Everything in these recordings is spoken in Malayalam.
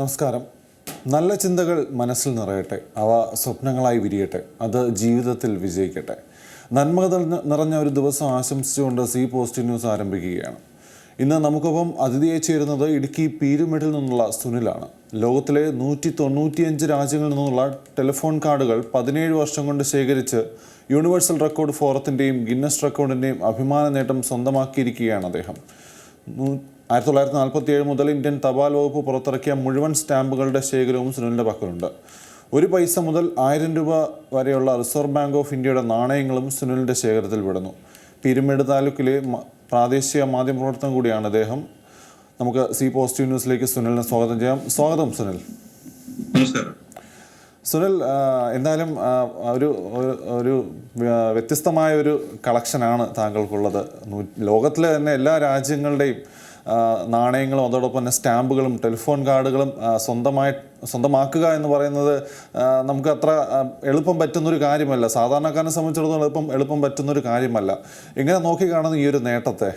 നമസ്കാരം. നല്ല ചിന്തകൾ മനസ്സിൽ നിറയട്ടെ. അവ സ്വപ്നങ്ങളായി വിരിയട്ടെ. അത് ജീവിതത്തിൽ വിജയിക്കട്ടെ. നന്മ നിറഞ്ഞ ഒരു ദിവസം ആശംസിച്ചുകൊണ്ട് സി പോസ്റ്റ് ന്യൂസ് ആരംഭിക്കുകയാണ്. ഇന്ന് നമുക്കൊപ്പം അതിഥിയായി ചേരുന്നത് ഇടുക്കി പീരുമേട്ടിൽ നിന്നുള്ള സുനിലാണ്. ലോകത്തിലെ നൂറ്റി തൊണ്ണൂറ്റിയഞ്ച് രാജ്യങ്ങളിൽ നിന്നുള്ള ടെലിഫോൺ കാർഡുകൾ പതിനേഴ് വർഷം കൊണ്ട് ശേഖരിച്ച് യൂണിവേഴ്സൽ റെക്കോർഡ് ഫോറത്തിന്റെയും ഗിന്നസ് റെക്കോർഡിന്റെയും അഭിമാന നേട്ടം സ്വന്തമാക്കിയിരിക്കുകയാണ് അദ്ദേഹം. ആയിരത്തി തൊള്ളായിരത്തി നാൽപ്പത്തി ഏഴ് മുതൽ ഇന്ത്യൻ തപാൽ വകുപ്പ് പുറത്തിറക്കിയ മുഴുവൻ സ്റ്റാമ്പുകളുടെ ശേഖരവും സുനിലിന്റെ പക്കലുണ്ട്. ഒരു പൈസ മുതൽ ആയിരം രൂപ വരെയുള്ള റിസർവ് ബാങ്ക് ഓഫ് ഇന്ത്യയുടെ നാണയങ്ങളും സുനിലിന്റെ ശേഖരത്തിൽ പെടുന്നു. പീരുമേട് താലൂക്കിലെ പ്രാദേശിക മാധ്യമപ്രവർത്തനം കൂടിയാണ് അദ്ദേഹം നമുക്ക് സി പോസിറ്റീവ് ന്യൂസിലേക്ക് സുനിലിനെ സ്വാഗതം ചെയ്യാം. സ്വാഗതം സുനിൽ. നമസ്കാരം. സുനിൽ എന്തായാലും ഒരു ഒരു- വ്യത്യസ്തമായ ഒരു കളക്ഷനാണ് താങ്കൾക്കുള്ളത്. ലോകത്തിലെ തന്നെ എല്ലാ രാജ്യങ്ങളുടെയും നാണയങ്ങളും അതോടൊപ്പം തന്നെ സ്റ്റാമ്പുകളും ടെലിഫോൺ കാർഡുകളും സ്വന്തമായി സ്വന്തമാക്കുക എന്ന് പറയുന്നത് നമുക്ക് അത്ര എളുപ്പം പറ്റുന്നൊരു കാര്യമല്ല. സാധാരണക്കാരനെ സംബന്ധിച്ചിടത്തോളം എളുപ്പം എളുപ്പം പറ്റുന്നൊരു കാര്യമല്ല. എങ്ങനെ നോക്കി കാണുന്ന ഈ ഒരു നേട്ടത്തെ?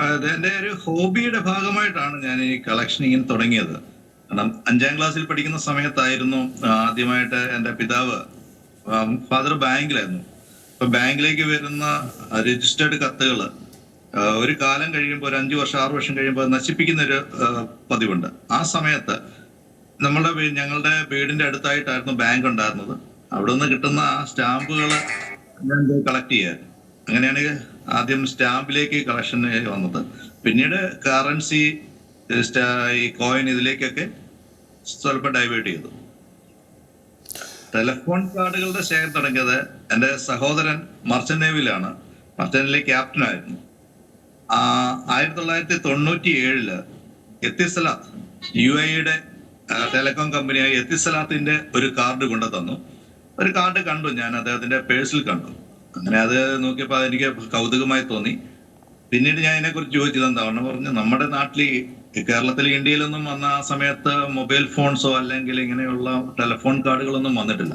അത് എന്റെ ഒരു ഹോബിയുടെ ഭാഗമായിട്ടാണ് ഞാൻ ഈ കളക്ഷനിങ് തുടങ്ങിയത്. കാരണം അഞ്ചാം ക്ലാസ്സിൽ പഠിക്കുന്ന സമയത്തായിരുന്നു ആദ്യമായിട്ട് എന്റെ പിതാവ് ഫാദർ ബാങ്കിലായിരുന്നു. അപ്പൊ ബാങ്കിലേക്ക് വരുന്ന രജിസ്റ്റേർഡ് കത്തുകൾ ഒരു കാലം കഴിയുമ്പോൾ ഒരു അഞ്ചു വർഷം ആറു വർഷം കഴിയുമ്പോൾ നശിപ്പിക്കുന്ന ഒരു പതിവുണ്ട്. ആ സമയത്ത് നമ്മളുടെ ഞങ്ങളുടെ വീടിന്റെ അടുത്തായിട്ടായിരുന്നു ബാങ്ക് ഉണ്ടായിരുന്നത്. അവിടെ നിന്ന് കിട്ടുന്ന ആ സ്റ്റാമ്പുകൾ ഞാൻ കളക്ട് ചെയ്യാറ് അങ്ങനെയാണ് ആദ്യം സ്റ്റാമ്പിലേക്ക് കളക്ഷൻ വന്നത്. പിന്നീട് കറൻസി ഈ കോയിൻ ഇതിലേക്കൊക്കെ സ്വല്പം ഡൈവേർട്ട് ചെയ്തു. ടെലിഫോൺ കാർഡുകളുടെ ശേഖരം തുടങ്ങിയത് എന്റെ സഹോദരൻ മർച്ചൻ നേവിയിലാണ് മർച്ചനിലെ ആ, ആയിരത്തി തൊള്ളായിരത്തി തൊണ്ണൂറ്റി ഏഴിൽ എത്തിസലാത്ത് യു എയുടെ ടെലികോം കമ്പനിയായ എത്തിസലാത്തിന്റെ ഒരു കാർഡ് കൊണ്ടു തന്നു ഒരു കാർഡ് കണ്ടു ഞാൻ അദ്ദേഹത്തിന്റെ പേഴ്സിൽ കണ്ടു. അങ്ങനെ അത് നോക്കിയപ്പോൾ എനിക്ക് കൗതുകമായി തോന്നി. പിന്നീട് ഞാൻ ഇതിനെക്കുറിച്ച് ചോദിച്ചത് എന്താണ് പറഞ്ഞു നമ്മുടെ നാട്ടിൽ കേരളത്തിൽ ഇന്ത്യയിലൊന്നും വന്ന ആ സമയത്ത് മൊബൈൽ ഫോൺസോ അല്ലെങ്കിൽ ഇങ്ങനെയുള്ള ടെലിഫോൺ കാർഡുകളൊന്നും വന്നിട്ടില്ല.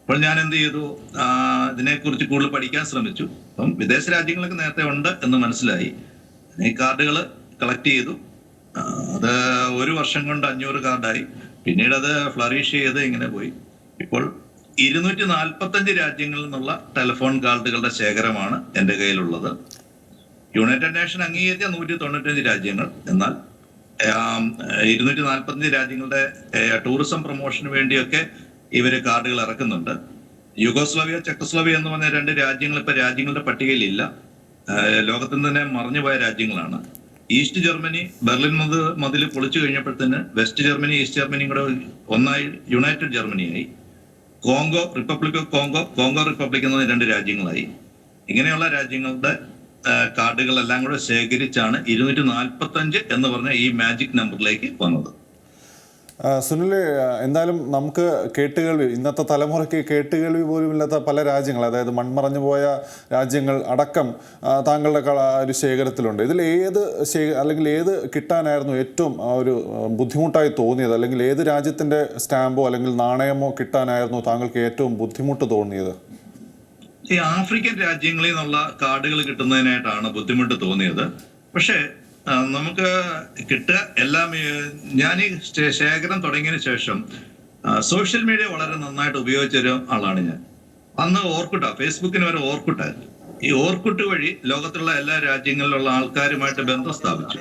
അപ്പോൾ ഞാൻ എന്ത് ചെയ്തു? ആ, ഇതിനെക്കുറിച്ച് കൂടുതൽ പഠിക്കാൻ ശ്രമിച്ചു. അപ്പം വിദേശ രാജ്യങ്ങളൊക്കെ നേരത്തെ ഉണ്ട് എന്ന് മനസ്സിലായി. ഈ കാർഡുകൾ കളക്ട് ചെയ്തു. അത് ഒരു വർഷം കൊണ്ട് അഞ്ഞൂറ് കാർഡായി. പിന്നീട് അത് ഫ്ലറിഷ് ചെയ്ത് ഇങ്ങനെ പോയി. ഇപ്പോൾ ഇരുന്നൂറ്റി നാൽപ്പത്തഞ്ച് രാജ്യങ്ങളിൽ നിന്നുള്ള ടെലിഫോൺ കാർഡുകളുടെ ശേഖരമാണ് എന്റെ കയ്യിലുള്ളത്. യുണൈറ്റഡ് നേഷൻ അംഗീകരിച്ച നൂറ്റി തൊണ്ണൂറ്റഞ്ച് രാജ്യങ്ങൾ. എന്നാൽ ഇരുന്നൂറ്റി നാൽപ്പത്തഞ്ച് രാജ്യങ്ങളുടെ ടൂറിസം പ്രൊമോഷന് വേണ്ടിയൊക്കെ ഇവർ കാർഡുകൾ ഇറക്കുന്നുണ്ട്. യുഗോസ്ലാവിയ ചെക്കോസ്ലാവിയ എന്ന് പറഞ്ഞ രണ്ട് രാജ്യങ്ങൾ ഇപ്പൊ രാജ്യങ്ങളുടെ പട്ടികയിലില്ല. ലോകത്തിൽ തന്നെ മറഞ്ഞുപോയ രാജ്യങ്ങളാണ്. ഈസ്റ്റ് ജർമ്മനി ബെർലിൻ മത് മതിൽ പൊളിച്ചു കഴിഞ്ഞപ്പോഴത്തേന് വെസ്റ്റ് ജർമ്മനി ഈസ്റ്റ് ജർമ്മനിയും കൂടെ ഒന്നായി United ജർമ്മനിയായി. Congo republic of Congo Congo republic എന്ന രണ്ട് രാജ്യങ്ങളായി. ഇങ്ങനെയുള്ള രാജ്യങ്ങളുടെ കാർഡുകളെല്ലാം കൂടെ ശേഖരിച്ചാണ് ഇരുന്നൂറ്റി നാൽപ്പത്തി അഞ്ച് എന്ന് പറഞ്ഞ ഈ മാജിക് നമ്പറിലേക്ക് വന്നത്. സുനിൽ എന്തായാലും നമുക്ക് കേട്ടുകേൾവി ഇന്നത്തെ തലമുറയ്ക്ക് കേട്ടുകേൾവി പോലും ഇല്ലാത്ത പല രാജ്യങ്ങൾ അതായത് മൺമറഞ്ഞു പോയ രാജ്യങ്ങൾ അടക്കം താങ്കളുടെ കള- ഒരു ശേഖരത്തിലുണ്ട്. ഇതിൽ ഏത് ശേഖ അല്ലെങ്കിൽ ഏത് കിട്ടാനായിരുന്നു ഏറ്റവും ഒരു ബുദ്ധിമുട്ടായി തോന്നിയത്? അല്ലെങ്കിൽ ഏത് രാജ്യത്തിന്റെ സ്റ്റാമ്പോ അല്ലെങ്കിൽ നാണയമോ കിട്ടാനായിരുന്നു താങ്കൾക്ക് ഏറ്റവും ബുദ്ധിമുട്ട് തോന്നിയത്? ഈ ആഫ്രിക്കൻ രാജ്യങ്ങളിൽ നിന്നുള്ള കാർഡുകൾ കിട്ടുന്നതിനായിട്ടാണ് ബുദ്ധിമുട്ട് തോന്നിയത്. പക്ഷേ നമുക്ക് കിട്ടുക. എല്ലാം ഞാൻ ഈ ശേഖരം തുടങ്ങിയതിന് ശേഷം സോഷ്യൽ മീഡിയ വളരെ നന്നായിട്ട് ഉപയോഗിച്ച ഒരു ആളാണ് ഞാൻ. അന്ന് ഓർക്കുട്ട ഫേസ്ബുക്കിന് വരെ ഓർക്കുട്ടായിരുന്നു. ഈ ഓർക്കുട്ട് വഴി ലോകത്തുള്ള എല്ലാ രാജ്യങ്ങളിലുള്ള ആൾക്കാരുമായിട്ട് ബന്ധം സ്ഥാപിച്ചു.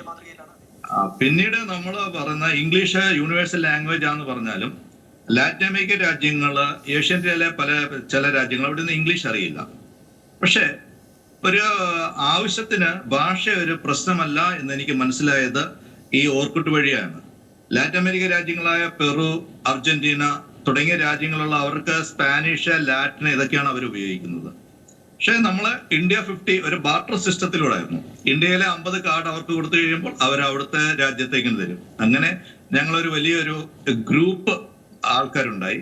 പിന്നീട് നമ്മൾ പറയുന്ന ഇംഗ്ലീഷ് യൂണിവേഴ്സൽ ലാംഗ്വേജ് ആണെന്ന് പറഞ്ഞാലും ലാറ്റിൻ അമേരിക്കൻ രാജ്യങ്ങൾ ഏഷ്യൻ പല ചില രാജ്യങ്ങൾ അവിടെ നിന്ന് ഇംഗ്ലീഷ് അറിയില്ല. പക്ഷെ ഒരു ആവശ്യത്തിന് ഭാഷ ഒരു പ്രശ്നമല്ല എന്ന് എനിക്ക് മനസ്സിലായത് ഈ ഓർക്കുട്ട് വഴിയാണ്. ലാറ്റിൻ അമേരിക്ക രാജ്യങ്ങളായ പെറു അർജന്റീന തുടങ്ങിയ രാജ്യങ്ങളുള്ള അവർക്ക് സ്പാനിഷ് ലാറ്റിൻ ഇതൊക്കെയാണ് അവർ ഉപയോഗിക്കുന്നത്. പക്ഷേ നമ്മൾ ഇന്ത്യ ഫിഫ്റ്റി ഒരു ബാർട്ടർ സിസ്റ്റത്തിലൂടെ ആയിരുന്നു ഇന്ത്യയിലെ അമ്പത് കാർഡ് അവർക്ക് കൊടുത്തു കഴിയുമ്പോൾ അവർ അവിടുത്തെ രാജ്യത്തേക്ക് തരും. അങ്ങനെ ഞങ്ങളൊരു വലിയൊരു ഗ്രൂപ്പ് ആൾക്കാരുണ്ടായി.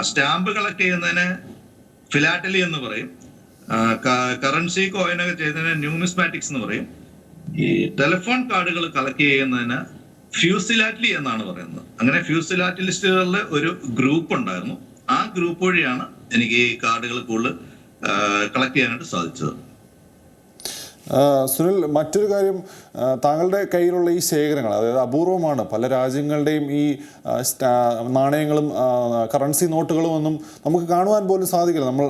സ്റ്റാമ്പ് കളക്ട് ചെയ്യുന്നതിന് ഫിലാറ്റലി എന്ന് പറയും. കറൻസി കോയിനൊക്കെ ചെയ്യുന്നതിന് ന്യൂമിസ്മാറ്റിക്സ് എന്ന് പറയും. ഈ ടെലിഫോൺ കാർഡുകൾ കളക്ട് ചെയ്യുന്നതിന് ഫ്യൂസിലാറ്റ്ലി എന്നാണ് പറയുന്നത്. അങ്ങനെ ഫ്യൂസിലാറ്റലിസ്റ്റുകളുടെ ഒരു ഗ്രൂപ്പ് ഉണ്ടായിരുന്നു. ആ ഗ്രൂപ്പ് വഴിയാണ് എനിക്ക് ഈ കാർഡുകൾ കൂടുതൽ കളക്ട് ചെയ്യാനായിട്ട് സാധിച്ചത്. സുനിൽ മറ്റൊരു കാര്യം താങ്കളുടെ കയ്യിലുള്ള ഈ ശേഖരങ്ങൾ അതായത് അപൂർവമാണ്. പല രാജ്യങ്ങളുടെയും ഈ നാണയങ്ങളും കറൻസി നോട്ടുകളും ഒന്നും നമുക്ക് കാണുവാൻ പോലും സാധിക്കില്ല. നമ്മൾ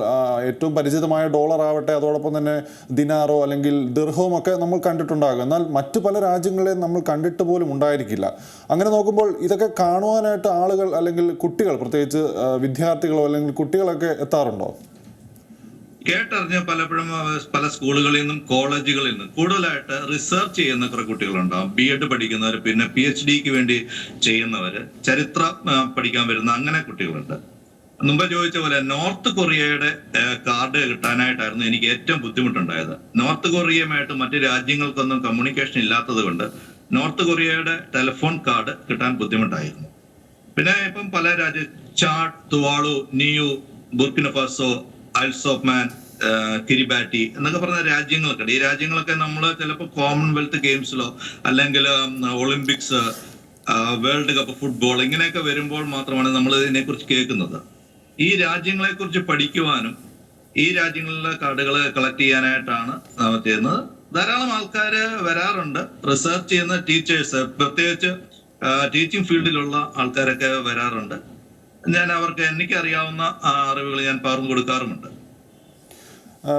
ഏറ്റവും പരിചിതമായ ഡോളർ ആവട്ടെ അതോടൊപ്പം തന്നെ ദിനാറോ അല്ലെങ്കിൽ ദിർഹവും ഒക്കെ നമ്മൾ കണ്ടിട്ടുണ്ടാകും. എന്നാൽ മറ്റു പല രാജ്യങ്ങളെയും നമ്മൾ കണ്ടിട്ട് പോലും ഉണ്ടായിരിക്കില്ല. അങ്ങനെ നോക്കുമ്പോൾ ഇതൊക്കെ കാണുവാനായിട്ട് ആളുകൾ അല്ലെങ്കിൽ കുട്ടികൾ പ്രത്യേകിച്ച് വിദ്യാർത്ഥികളോ അല്ലെങ്കിൽ കുട്ടികളൊക്കെ എത്താറുണ്ടോ? കേട്ടറിഞ്ഞ പലപ്പോഴും പല സ്കൂളുകളിൽ നിന്നും കോളേജുകളിൽ നിന്നും കൂടുതലായിട്ട് റിസർച്ച് ചെയ്യുന്ന കുറെ കുട്ടികളുണ്ടാവും ബി എഡ് പഠിക്കുന്നവർ പിന്നെ പി എച്ച് ഡിക്ക് വേണ്ടി ചെയ്യുന്നവര് ചരിത്ര പഠിക്കാൻ വരുന്ന അങ്ങനെ കുട്ടികളുണ്ട്. മുമ്പ് ചോദിച്ച പോലെ നോർത്ത് കൊറിയയുടെ കാർഡ് കിട്ടാനായിട്ടായിരുന്നു എനിക്ക് ഏറ്റവും ബുദ്ധിമുട്ടുണ്ടായത്. നോർത്ത് കൊറിയയുമായിട്ട് മറ്റു രാജ്യങ്ങൾക്കൊന്നും കമ്മ്യൂണിക്കേഷൻ ഇല്ലാത്തത് കൊണ്ട് നോർത്ത് കൊറിയയുടെ ടെലിഫോൺ കാർഡ് കിട്ടാൻ ബുദ്ധിമുട്ടായിരുന്നു. പിന്നെ ഇപ്പം പല രാജ്യ Chad Tuvalu Niue Burkina of Man Kiribati എന്നൊക്കെ പറഞ്ഞ രാജ്യങ്ങളൊക്കെ ഈ രാജ്യങ്ങളൊക്കെ നമ്മൾ ചിലപ്പോൾ കോമൺവെൽത്ത് ഗെയിംസിലോ അല്ലെങ്കിൽ ഒളിമ്പിക്സ് വേൾഡ് കപ്പ് ഫുട്ബോൾ ഇങ്ങനെയൊക്കെ വരുമ്പോൾ മാത്രമാണ് നമ്മൾ ഇതിനെക്കുറിച്ച് കേൾക്കുന്നത്. ഈ രാജ്യങ്ങളെ കുറിച്ച് പഠിക്കുവാനും ഈ രാജ്യങ്ങളിലെ കാർഡുകൾ കളക്ട് ചെയ്യാനായിട്ടാണ് ചെയ്യുന്നത്. ധാരാളം ആൾക്കാർ വരാറുണ്ട്. റിസർച്ച് ചെയ്യുന്ന ടീച്ചേഴ്സ് പ്രത്യേകിച്ച് ടീച്ചിങ് ഫീൽഡിലുള്ള ആൾക്കാരൊക്കെ വരാറുണ്ട്. ഞാൻ അവർക്ക് എനിക്കറിയാവുന്ന അറിവുകൾ ഞാൻ പകർന്നു കൊടുക്കാറുമുണ്ട്.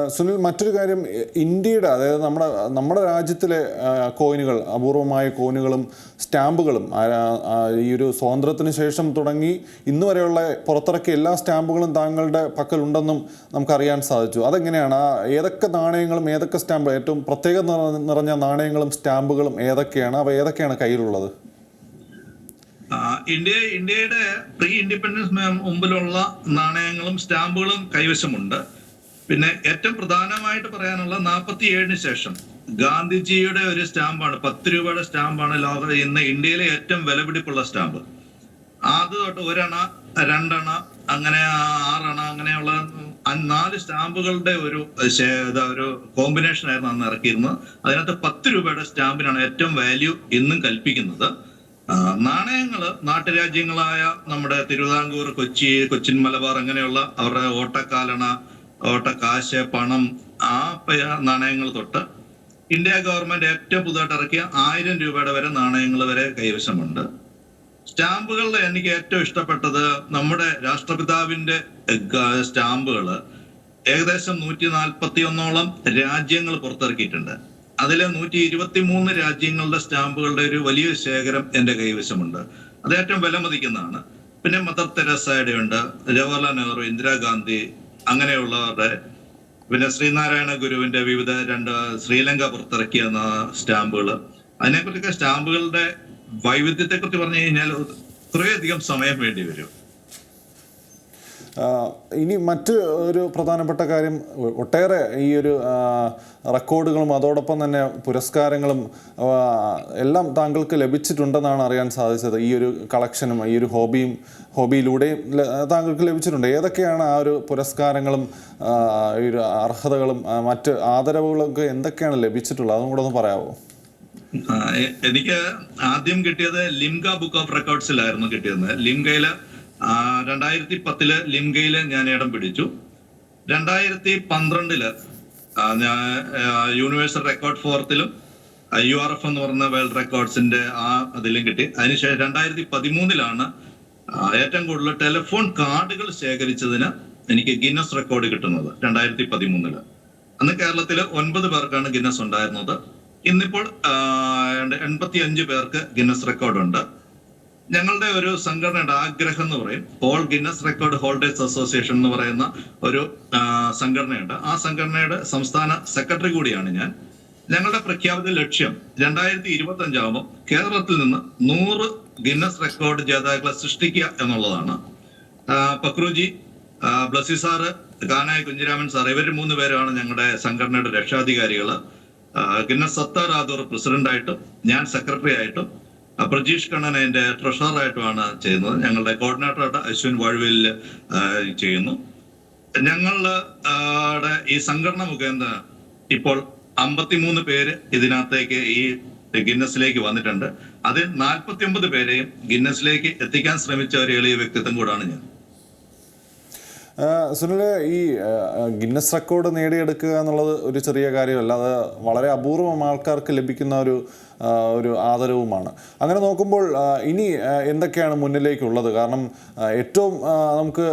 സുനിൽ മറ്റൊരു കാര്യം ഇന്ത്യയുടെ അതായത് നമ്മുടെ നമ്മുടെ രാജ്യത്തിലെ കോയിനുകൾ അപൂർവമായ കോയിനുകളും സ്റ്റാമ്പുകളും ഈ ഒരു സ്വാതന്ത്ര്യത്തിന് ശേഷം തുടങ്ങി ഇന്ന് വരെയുള്ള പുറത്തിറക്കിയ എല്ലാ സ്റ്റാമ്പുകളും താങ്കളുടെ പക്കലുണ്ടെന്നും നമുക്കറിയാൻ സാധിച്ചു. അതെങ്ങനെയാണ്? ഏതൊക്കെ നാണയങ്ങളും ഏതൊക്കെ സ്റ്റാമ്പ് ഏറ്റവും പ്രത്യേക നിറഞ്ഞ നാണയങ്ങളും സ്റ്റാമ്പുകളും ഏതൊക്കെയാണ്? അവ ഏതൊക്കെയാണ് കയ്യിലുള്ളത്? ഇന്ത്യ ഇന്ത്യയുടെ പ്രീ ഇൻഡിപെൻഡൻസ് മുമ്പിലുള്ള നാണയങ്ങളും സ്റ്റാമ്പുകളും കൈവശമുണ്ട്. പിന്നെ ഏറ്റവും പ്രധാനമായിട്ട് പറയാനുള്ള നാൽപ്പത്തി ഏഴിന് ശേഷം ഗാന്ധിജിയുടെ ഒരു സ്റ്റാമ്പാണ്. പത്ത് രൂപയുടെ സ്റ്റാമ്പാണ് ലോക ഇന്ന് ഇന്ത്യയിലെ ഏറ്റവും വിലപിടിപ്പുള്ള സ്റ്റാമ്പ്. ആദ്യ തൊട്ട് ഒരണ രണ്ടണ അങ്ങനെ ആറണ അങ്ങനെയുള്ള നാല് സ്റ്റാമ്പുകളുടെ ഒരു ഒരു കോമ്പിനേഷൻ ആയിരുന്നു അന്ന് ഇറക്കിയിരുന്നത്. അതിനകത്ത് പത്ത് രൂപയുടെ സ്റ്റാമ്പിനാണ് ഏറ്റവും വാല്യൂ ഇന്നും കൽപ്പിക്കുന്നത്. ആ, നാണയങ്ങൾ നാട്ടുരാജ്യങ്ങളായ നമ്മുടെ തിരുവിതാംകൂർ കൊച്ചി കൊച്ചിൻ മലബാർ അങ്ങനെയുള്ള അവരുടെ ഓട്ടക്കാലണ ഓട്ടക്കാശ് പണം ആ നാണയങ്ങൾ തൊട്ട് ഇന്ത്യ ഗവൺമെന്റ് ഏറ്റവും പുതുതായിട്ട് ഇറക്കിയ ആയിരം രൂപയുടെ വരെ നാണയങ്ങൾ വരെ കൈവശമുണ്ട്. സ്റ്റാമ്പുകളിൽ എനിക്ക് ഏറ്റവും ഇഷ്ടപ്പെട്ടത് നമ്മുടെ രാഷ്ട്രപിതാവിന്റെ സ്റ്റാമ്പുകൾ ഏകദേശം നൂറ്റി നാൽപ്പത്തി ഒന്നോളം രാജ്യങ്ങൾ പുറത്തിറക്കിയിട്ടുണ്ട്. അതിലെ നൂറ്റി ഇരുപത്തി മൂന്ന് രാജ്യങ്ങളുടെ സ്റ്റാമ്പുകളുടെ ഒരു വലിയ ശേഖരം എന്റെ കൈവശമുണ്ട്. അത് ഏറ്റവും വില മതിക്കുന്നതാണ് പിന്നെ മദർ തെരേസയുടെ ഉണ്ട് ജവഹർലാൽ നെഹ്റു ഇന്ദിരാഗാന്ധി അങ്ങനെയുള്ളവരുടെ. പിന്നെ ശ്രീനാരായണ ഗുരുവിന്റെ വിവിധ രണ്ട് ശ്രീലങ്ക പുറത്തിറക്കിയ സ്റ്റാമ്പുകൾ അതിനെക്കുറിച്ചൊക്കെ സ്റ്റാമ്പുകളുടെ വൈവിധ്യത്തെ കുറിച്ച് പറഞ്ഞു കഴിഞ്ഞാൽ കുറേയധികം സമയം വേണ്ടി വരും. ഇനി മറ്റ് ഒരു പ്രധാനപ്പെട്ട കാര്യം ഒട്ടേറെ ഈ ഒരു റെക്കോർഡുകളും അതോടൊപ്പം തന്നെ പുരസ്കാരങ്ങളും എല്ലാം താങ്കൾക്ക് ലഭിച്ചിട്ടുണ്ടെന്നാണ് അറിയാൻ സാധിച്ചത്. ഈ ഒരു കളക്ഷനും ഈ ഒരു ഹോബിയും ഹോബിയിലൂടെയും താങ്കൾക്ക് ലഭിച്ചിട്ടുണ്ട്. ഏതൊക്കെയാണ് ആ ഒരു പുരസ്കാരങ്ങളും ഈ ഒരു അർഹതകളും മറ്റ് ആദരവുകളും ഒക്കെ എന്തൊക്കെയാണ് ലഭിച്ചിട്ടുള്ളത്? അതും കൂടെ ഒന്ന് പറയാമോ എനിക്ക് ആദ്യം കിട്ടിയത് ലിംഗ ബുക്ക് ഓഫ് റെക്കോർഡ്സിലായിരുന്നു കിട്ടിയത്. ലിംകയിൽ ആ, രണ്ടായിരത്തി പത്തിൽ ലിംഗയിൽ ഞാൻ ഇടം പിടിച്ചു. രണ്ടായിരത്തി പന്ത്രണ്ടിൽ ഞാൻ യൂണിവേഴ്സൽ റെക്കോർഡ് ഫോർത്തിലും യു ആർ എഫ് എന്ന് പറഞ്ഞ വേൾഡ് റെക്കോർഡ്സിന്റെ ആ അതിലും കിട്ടി. അതിനുശേഷം രണ്ടായിരത്തി പതിമൂന്നിലാണ് ഏറ്റവും കൂടുതൽ ടെലിഫോൺ കാർഡുകൾ ശേഖരിച്ചതിന് എനിക്ക് ഗിന്നസ് റെക്കോർഡ് കിട്ടുന്നത് രണ്ടായിരത്തി പതിമൂന്നിൽ അന്ന് കേരളത്തിൽ ഒൻപത് പേർക്കാണ് ഗിന്നസ് ഉണ്ടായിരുന്നത്. ഇന്നിപ്പോൾ എൺപത്തി അഞ്ച് പേർക്ക് ഗിന്നസ് റെക്കോർഡ് ഉണ്ട്. ഞങ്ങളുടെ ഒരു സംഘടനയുടെ ആഗ്രഹം എന്ന് പറയും. All Guinness record holders association എന്ന് പറയുന്ന ഒരു സംഘടനയുണ്ട്. ആ സംഘടനയുടെ സംസ്ഥാന സെക്രട്ടറി കൂടിയാണ് ഞാൻ. ഞങ്ങളുടെ പ്രഖ്യാപിത ലക്ഷ്യം രണ്ടായിരത്തി ഇരുപത്തി അഞ്ചാകുമ്പോൾ കേരളത്തിൽ നിന്ന് നൂറ് ഗിന്നസ് റെക്കോർഡ് ജേതാക്കളെ സൃഷ്ടിക്കുക എന്നുള്ളതാണ്. പക്രൂജി ബ്ലസി സാറ് കാനായ കുഞ്ഞിരാമൻ സാർ ഇവർ മൂന്ന് പേരാണ് ഞങ്ങളുടെ സംഘടനയുടെ രക്ഷാധികാരികൾ ഗിന്നസ് സത്താർ ആദൂർ പ്രസിഡന്റായിട്ടും ഞാൻ സെക്രട്ടറി ആയിട്ടും പ്രജീഷ് കണ്ണൻ അതിന്റെ ട്രഷററായിട്ടുമാണ് ചെയ്യുന്നത്. ഞങ്ങളുടെ കോർഡിനേറ്ററായിട്ട് അശ്വിൻ വാഴവേലിൽ ചെയ്യുന്നു. ഞങ്ങളുടെ ഈ സംഘടന മുഖേന ഇപ്പോൾ അമ്പത്തിമൂന്ന് പേര് ഇതിനകത്തേക്ക് ഈ ഗിന്നസിലേക്ക് വന്നിട്ടുണ്ട്. അതിൽ നാൽപ്പത്തി ഒമ്പത് പേരെയും ഗിന്നസിലേക്ക് എത്തിക്കാൻ ശ്രമിച്ച ഒരു എളിയ വ്യക്തിത്വം കൂടാണ് ഞാൻ. ആ, സുനിൽ ഈ ഗിന്നസ് റെക്കോർഡ് നേടിയെടുക്കുക എന്നുള്ളത് ഒരു ചെറിയ കാര്യമല്ല. അത് വളരെ അപൂർവം ആൾക്കാർക്ക് ലഭിക്കുന്ന ഒരു ഒരു ആദരവുമാണ്. അങ്ങനെ നോക്കുമ്പോൾ ഇനി എന്തൊക്കെയാണ് മുന്നിലേക്കുള്ളത്? കാരണം ഏറ്റവും നമുക്ക്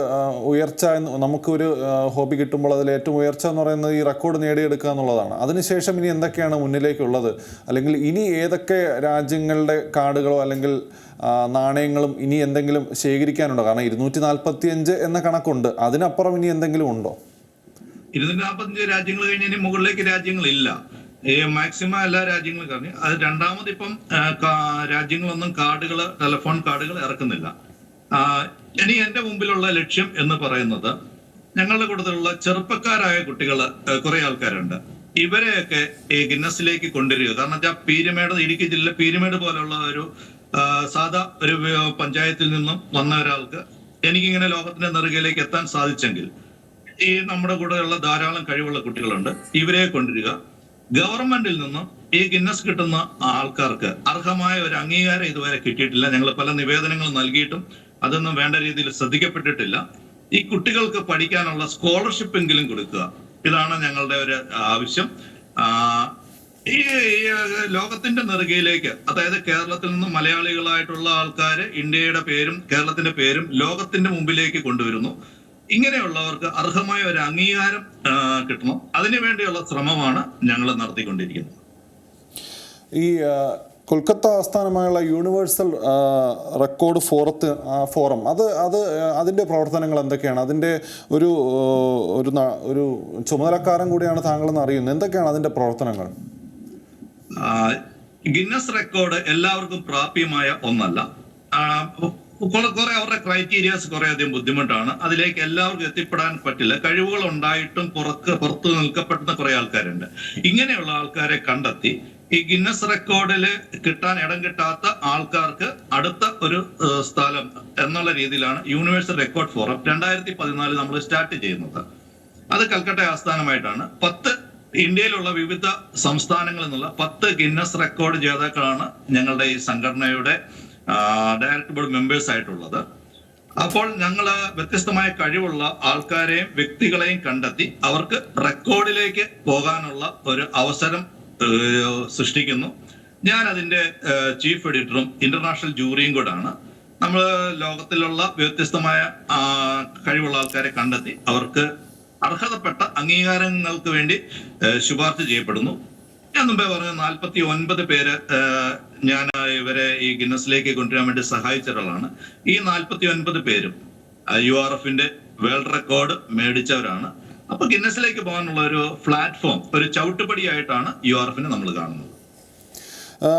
ഉയർച്ച എന്ന് നമുക്കൊരു ഹോബി കിട്ടുമ്പോൾ അതിൽ ഏറ്റവും ഉയർച്ച എന്ന് പറയുന്നത് ഈ റെക്കോർഡ് നേടിയെടുക്കുക എന്നുള്ളതാണ്. അതിനുശേഷം ഇനി എന്തൊക്കെയാണ് മുന്നിലേക്കുള്ളത്? അല്ലെങ്കിൽ ഇനി ഏതൊക്കെ രാജ്യങ്ങളുടെ കാർഡുകളോ അല്ലെങ്കിൽ നാണയങ്ങളും ഇനി എന്തെങ്കിലും ശേഖരിക്കാനുണ്ടോ? കാരണം ഇരുന്നൂറ്റി നാൽപ്പത്തി അഞ്ച് എന്ന കണക്കുണ്ട്. അതിനപ്പുറം ഇനി എന്തെങ്കിലും ഉണ്ടോ? ഇരുന്നൂറ്റി നാൽപ്പത്തഞ്ച് രാജ്യങ്ങൾ കഴിഞ്ഞതിന് മുകളിലേക്ക് രാജ്യങ്ങളില്ല. മാക്സിമം എല്ലാ രാജ്യങ്ങളും കഴിഞ്ഞു അത് രണ്ടാമത് ഇപ്പം രാജ്യങ്ങളൊന്നും കാർഡുകൾ ടെലിഫോൺ കാർഡുകൾ ഇറക്കുന്നില്ല. ഇനി എന്റെ മുമ്പിലുള്ള ലക്ഷ്യം എന്ന് പറയുന്നത് ഞങ്ങളുടെ കൂട്ടത്തിലുള്ള ചെറുപ്പക്കാരായ കുട്ടികൾ കുറെ ആൾക്കാരുണ്ട്. ഇവരെയൊക്കെ ഈ ഗിന്നസിലേക്ക് കൊണ്ടുവരിക. കാരണം വെച്ചാൽ പീരുമേട് ഇടുക്കി ജില്ല പീരുമേട് പോലുള്ള ഒരു സാധാ ഒരു പഞ്ചായത്തിൽ നിന്നും വന്ന ഒരാൾക്ക് എനിക്കിങ്ങനെ ലോകത്തിന്റെ നെറുകയിലേക്ക് എത്താൻ സാധിച്ചെങ്കിൽ ഈ നമ്മുടെ കൂടെയുള്ള ധാരാളം കഴിവുള്ള കുട്ടികളുണ്ട്. ഇവരെ കൊണ്ടുവരിക. ഗവൺമെന്റിൽ നിന്നും ഈ ഗിന്നസ് കിട്ടുന്ന ആൾക്കാർക്ക് അർഹമായ ഒരു അംഗീകാരം ഇതുവരെ കിട്ടിയിട്ടില്ല. ഞങ്ങൾ പല നിവേദനങ്ങൾ നൽകിയിട്ടും അതൊന്നും വേണ്ട രീതിയിൽ ശ്രദ്ധിക്കപ്പെട്ടിട്ടില്ല. ഈ കുട്ടികൾക്ക് പഠിക്കാനുള്ള സ്കോളർഷിപ്പ് എങ്കിലും കൊടുക്കുക. ഇതാണ് ഞങ്ങളുടെ ഒരു ആവശ്യം. ഈ ലോകത്തിന്റെ നെറുകയിലേക്ക് അതായത് കേരളത്തിൽ നിന്ന് മലയാളികളായിട്ടുള്ള ആൾക്കാര് ഇന്ത്യയുടെ പേരും കേരളത്തിന്റെ പേരും ലോകത്തിന്റെ മുമ്പിലേക്ക് കൊണ്ടുവരുന്നു. ഇങ്ങനെയുള്ളവർക്ക് അർഹമായ ഒരു അംഗീകാരം കിട്ടണം. അതിനുവേണ്ടിയുള്ള ശ്രമമാണ് ഞങ്ങൾ നടത്തിക്കൊണ്ടിരിക്കുന്നത്. ഈ കൊൽക്കത്ത ആസ്ഥാനമായുള്ള യൂണിവേഴ്സൽ റെക്കോർഡ് ഫോറത്ത് ഫോറം അത് അത് അതിന്റെ പ്രവർത്തനങ്ങൾ എന്തൊക്കെയാണ്? അതിന്റെ ഒരു ഒരു ഒരു ചുമതലക്കാരൻ കൂടിയാണ് താങ്കളെന്ന് അറിയുന്നത്. എന്തൊക്കെയാണ് അതിന്റെ പ്രവർത്തനങ്ങൾ? ഗിന്നസ് റെക്കോർഡ് എല്ലാവർക്കും പ്രാപ്യമായ ഒന്നല്ല. കുറെ അവരുടെ ക്രൈറ്റീരിയാസ് കുറെ അധികം ബുദ്ധിമുട്ടാണ്. അതിലേക്ക് എല്ലാവർക്കും എത്തിപ്പെടാൻ പറ്റില്ല. കഴിവുകൾ ഉണ്ടായിട്ടും പുറത്ത് പുറത്തു നിൽക്കപ്പെടുന്ന കുറെ ആൾക്കാരുണ്ട്. ഇങ്ങനെയുള്ള ആൾക്കാരെ കണ്ടെത്തി ഈ ഗിന്നസ് റെക്കോർഡിൽ കിട്ടാൻ ഇടം കിട്ടാത്ത ആൾക്കാർക്ക് അടുത്ത ഒരു സ്ഥലം എന്നുള്ള രീതിയിലാണ് യൂണിവേഴ്സൽ റെക്കോർഡ് ഫോറം രണ്ടായിരത്തി പതിനാല് നമ്മൾ സ്റ്റാർട്ട് ചെയ്യുന്നത്. അത് കൽക്കട്ട ആസ്ഥാനമായിട്ടാണ്. പത്ത് ഇന്ത്യയിലുള്ള വിവിധ സംസ്ഥാനങ്ങളിൽ നിന്നുള്ള പത്ത് ഗിന്നസ് റെക്കോർഡ് ജേതാക്കളാണ് ഞങ്ങളുടെ ഈ സംഘടനയുടെ ഡയറക്ടർ ബോർഡ് മെമ്പേഴ്സ് ആയിട്ടുള്ളത്. അപ്പോൾ ഞങ്ങൾ വ്യത്യസ്തമായ കഴിവുള്ള ആൾക്കാരെയും വ്യക്തികളെയും കണ്ടെത്തി അവർക്ക് റെക്കോർഡിലേക്ക് പോകാനുള്ള ഒരു അവസരം സൃഷ്ടിക്കുന്നു. ഞാൻ അതിന്റെ ചീഫ് എഡിറ്ററും ഇന്റർനാഷണൽ ജൂറിയും കൂടാണ്. നമ്മൾ ലോകത്തിലുള്ള വ്യത്യസ്തമായ കഴിവുള്ള ആൾക്കാരെ കണ്ടെത്തി അവർക്ക് അർഹതപ്പെട്ട അംഗീകാരങ്ങൾക്ക് വേണ്ടി ശുപാർശ ചെയ്യപ്പെടുന്നു. ഞാൻ മുമ്പേ പറഞ്ഞ നാൽപ്പത്തി ഒൻപത് പേര് ഞാൻ ഇവരെ ഈ ഗിന്നസിലേക്ക് കൊണ്ടുവരാൻ വേണ്ടി സഹായിച്ച ഒരാളാണ് ഈ നാൽപ്പത്തി ഒൻപത് പേരും യു ആർ എഫിന്റെ വേൾഡ് റെക്കോർഡ് മേടിച്ചവരാണ്. അപ്പൊ ഗിന്നസിലേക്ക് പോകാനുള്ള ഒരു പ്ലാറ്റ്ഫോം ഒരു ചവിട്ടുപടിയായിട്ടാണ് യു ആർ എഫിനെ നമ്മൾ കാണുന്നത്.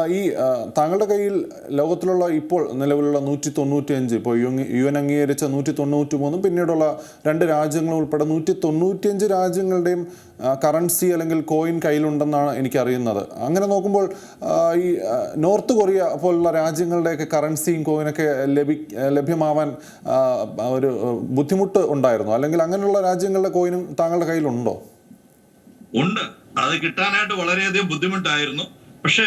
ഈ താങ്കളുടെ കയ്യിൽ ലോകത്തിലുള്ള ഇപ്പോൾ നിലവിലുള്ള നൂറ്റി തൊണ്ണൂറ്റി അഞ്ച് ഇപ്പോൾ യു എൻ അംഗീകരിച്ച നൂറ്റി തൊണ്ണൂറ്റി മൂന്നും പിന്നീടുള്ള രണ്ട് രാജ്യങ്ങളും ഉൾപ്പെടെ നൂറ്റി തൊണ്ണൂറ്റിയഞ്ച് രാജ്യങ്ങളുടെയും കറൻസി അല്ലെങ്കിൽ കോയിൻ കയ്യിലുണ്ടെന്നാണ് എനിക്കറിയുന്നത്. അങ്ങനെ നോക്കുമ്പോൾ ഈ നോർത്ത് കൊറിയ പോലുള്ള രാജ്യങ്ങളുടെയൊക്കെ കറൻസിയും കോയിനൊക്കെ ലഭി ലഭ്യമാവാൻ ഒരു ബുദ്ധിമുട്ട് ഉണ്ടായിരുന്നു. അല്ലെങ്കിൽ അങ്ങനെയുള്ള രാജ്യങ്ങളുടെ കോയിനും താങ്കളുടെ കയ്യിലുണ്ടോ? ഉണ്ട്. അത് കിട്ടാനായിട്ട് വളരെയധികം ബുദ്ധിമുട്ടായിരുന്നു. പക്ഷേ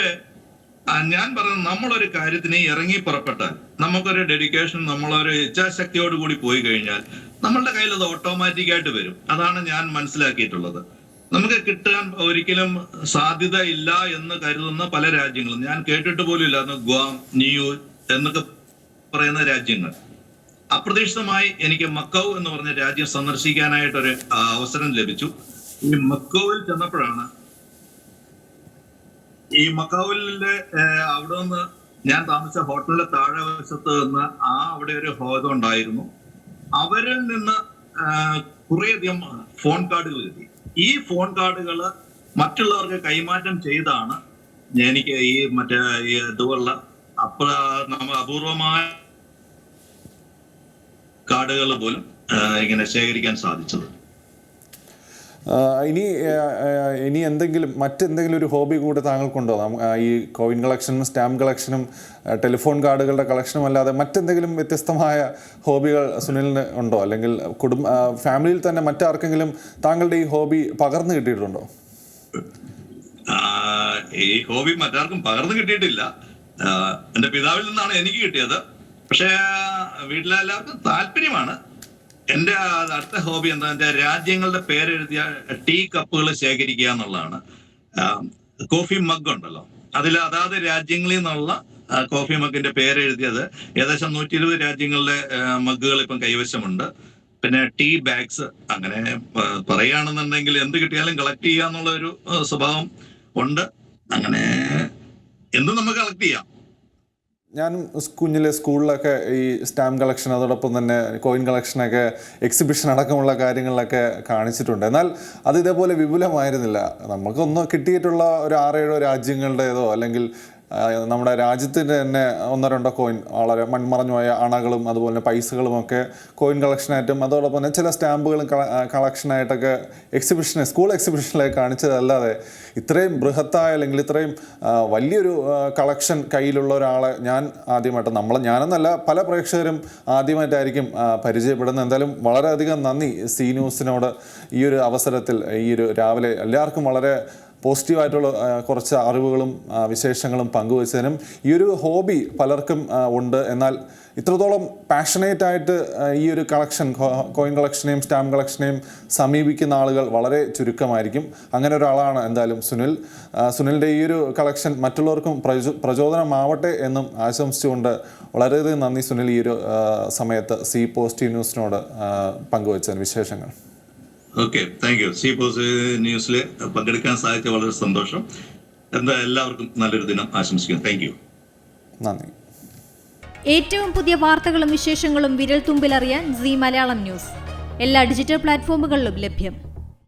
ഞാൻ പറയുന്നത് നമ്മളൊരു കാര്യത്തിന് ഇറങ്ങി പുറപ്പെട്ടാൽ നമുക്കൊരു ഡെഡിക്കേഷൻ നമ്മളൊരു ഇച്ഛാശക്തിയോട് കൂടി പോയി കഴിഞ്ഞാൽ നമ്മളുടെ കയ്യിൽ അത് ഓട്ടോമാറ്റിക് ആയിട്ട് വരും. അതാണ് ഞാൻ മനസ്സിലാക്കിയിട്ടുള്ളത്. നമുക്ക് കിട്ടാൻ ഒരിക്കലും സാധ്യത ഇല്ല എന്ന് കരുതുന്ന പല രാജ്യങ്ങളും. ഞാൻ കേട്ടിട്ട് പോലും ഇല്ലായിരുന്നു ഗ്വാം ന്യൂ എന്നൊക്കെ പറയുന്ന രാജ്യങ്ങൾ. അപ്രതീക്ഷിതമായി എനിക്ക് മക്കൗ എന്ന് പറഞ്ഞ രാജ്യം സന്ദർശിക്കാനായിട്ടൊരു അവസരം ലഭിച്ചു. ഈ മക്കോവിൽ ചെന്നപ്പോഴാണ് ഈ മക്കാവിലെ അവിടെ നിന്ന് ഞാൻ താമസിച്ച ഹോട്ടലിന്റെ താഴെ വശത്ത് നിന്ന് ആ അവിടെ ഒരു ഹോദം ഉണ്ടായിരുന്നു. അവരിൽ നിന്ന് കുറേയധികം ഫോൺ കാർഡുകൾ കിട്ടി. ഈ ഫോൺ കാർഡുകൾ മറ്റുള്ളവർക്ക് കൈമാറ്റം ചെയ്താണ് എനിക്ക് ഈ മറ്റേ ഈ ഇതുപോലുള്ള അപ്പ നമ്മ അപൂർവമായ കാർഡുകൾ പോലും ഇങ്ങനെ ശേഖരിക്കാൻ സാധിച്ചത്. ഇനി ഇനി എന്തെങ്കിലും മറ്റെന്തെങ്കിലും ഒരു ഹോബി കൂടെ താങ്കൾക്കുണ്ടോ? ഈ കോയിൻ കളക്ഷനും സ്റ്റാമ്പ് കളക്ഷനും ടെലിഫോൺ കാർഡുകളുടെ കളക്ഷനും അല്ലാതെ മറ്റെന്തെങ്കിലും വ്യത്യസ്തമായ ഹോബികൾ സുനിലിന് ഉണ്ടോ? അല്ലെങ്കിൽ കുടുംബ ഫാമിലിയിൽ തന്നെ മറ്റാർക്കെങ്കിലും താങ്കളുടെ ഈ ഹോബി പകർന്നു കിട്ടിയിട്ടുണ്ടോ? ഈ ഹോബി മറ്റാർക്കും പകർന്നു കിട്ടിയിട്ടില്ല. എന്റെ പിതാവിൽ നിന്നാണ് എനിക്ക് കിട്ടിയത്. പക്ഷേ വീട്ടിലെല്ലാവർക്കും താല്പര്യമാണ്. എന്റെ അടുത്ത ഹോബി എന്താ രാജ്യങ്ങളുടെ പേരെഴുതിയ ടീ കപ്പുകൾ ശേഖരിക്കുക എന്നുള്ളതാണ്. കോഫി മഗ് ഉണ്ടല്ലോ. അതിൽ അതാത് രാജ്യങ്ങളിൽ നിന്നുള്ള കോഫി മഗിന്റെ പേരെഴുതിയത് ഏകദേശം നൂറ്റി ഇരുപത് രാജ്യങ്ങളുടെ മഗ്ഗുകൾ ഇപ്പം കൈവശമുണ്ട്. പിന്നെ ടീ ബാഗ്സ് അങ്ങനെ പറയുകയാണെന്നുണ്ടെങ്കിൽ എന്ത് കിട്ടിയാലും കളക്ട് ചെയ്യുക എന്നുള്ള ഒരു സ്വഭാവം ഉണ്ട്. അങ്ങനെ എന്തും നമുക്ക് കളക്ട് ചെയ്യാം. ഞാനും കുഞ്ഞിലെ സ്കൂളിലൊക്കെ ഈ സ്റ്റാമ്പ് കളക്ഷൻ അതോടൊപ്പം തന്നെ കോയിൻ കളക്ഷനൊക്കെ എക്സിബിഷൻ അടക്കമുള്ള കാര്യങ്ങളിലൊക്കെ കാണിച്ചിട്ടുണ്ട്. എന്നാൽ അത് ഇതേപോലെ വിപുലമായിരുന്നില്ല. നമുക്കൊന്ന് കിട്ടിയിട്ടുള്ള ഒരു ആറേഴോ രാജ്യങ്ങളുടേതോ അല്ലെങ്കിൽ നമ്മുടെ രാജ്യത്തിന്റെ തന്നെ ഒന്നോ രണ്ടോ കോയിൻ വളരെ മൺമറഞ്ഞു പോയ അണകളും അതുപോലെ പൈസകളും ഒക്കെ കോയിൻ കളക്ഷനായിട്ടും അതോടൊപ്പം തന്നെ ചില സ്റ്റാമ്പുകളും കളക്ഷനായിട്ടൊക്കെ എക്സിബിഷന് സ്കൂൾ എക്സിബിഷനിലേക്ക് കാണിച്ചതല്ലാതെ ഇത്രയും ബൃഹത്തായ അല്ലെങ്കിൽ ഇത്രയും വലിയൊരു കളക്ഷൻ കയ്യിലുള്ള ഒരാളെ ഞാൻ ആദ്യമായിട്ട് നമ്മൾ ഞാനെന്നല്ല പല പ്രേക്ഷകരും ആദ്യമായിട്ടായിരിക്കും പരിചയപ്പെടുന്നത്. എന്തായാലും വളരെയധികം നന്ദി സി ന്യൂസിനോട് ഈ ഒരു അവസരത്തിൽ ഈ ഒരു രാവിലെ എല്ലാവർക്കും വളരെ പോസിറ്റീവായിട്ടുള്ള കുറച്ച് അറിവുകളും വിശേഷങ്ങളും പങ്കുവച്ചതിനും ഈ ഒരു ഹോബി പലർക്കും ഉണ്ട്. എന്നാൽ ഇത്രത്തോളം പാഷനേറ്റ് ആയിട്ട് ഈ ഒരു കളക്ഷൻ കോയിൻ കളക്ഷനെയും സ്റ്റാമ്പ് കളക്ഷനെയും സമീപിക്കുന്ന ആളുകൾ വളരെ ചുരുക്കമായിരിക്കും. അങ്ങനെ ഒരാളാണ് എന്തായാലും സുനിൽ. സുനിലിന്റെ ഈ ഒരു കളക്ഷൻ മറ്റുള്ളവർക്കും പ്രചോ പ്രചോദനമാവട്ടെ എന്നും ആശംസിച്ചുകൊണ്ട് വളരെയധികം നന്ദി സുനിൽ ഈ ഒരു സമയത്ത് സി പോസിറ്റീവ് ന്യൂസിനോട് പങ്കുവച്ചതിന് വിശേഷങ്ങൾ. ഓക്കെ താങ്ക് യു സി പോസ് ന്യൂസിൽ പങ്കെടുക്കാൻ സാധിച്ച വളരെ സന്തോഷം. എന്താ എല്ലാവർക്കും നല്ലൊരു ദിനം ആശംസിക്കുന്നു. താങ്ക് യു നന്ദി. ഏറ്റവും പുതിയ വാർത്തകളും വിശേഷങ്ങളും വിരൽ തുമ്പിലറിയാൻ സി മലയാളം ന്യൂസ്. എല്ലാ ഡിജിറ്റൽ പ്ലാറ്റ്ഫോമുകളിലും ലഭ്യം.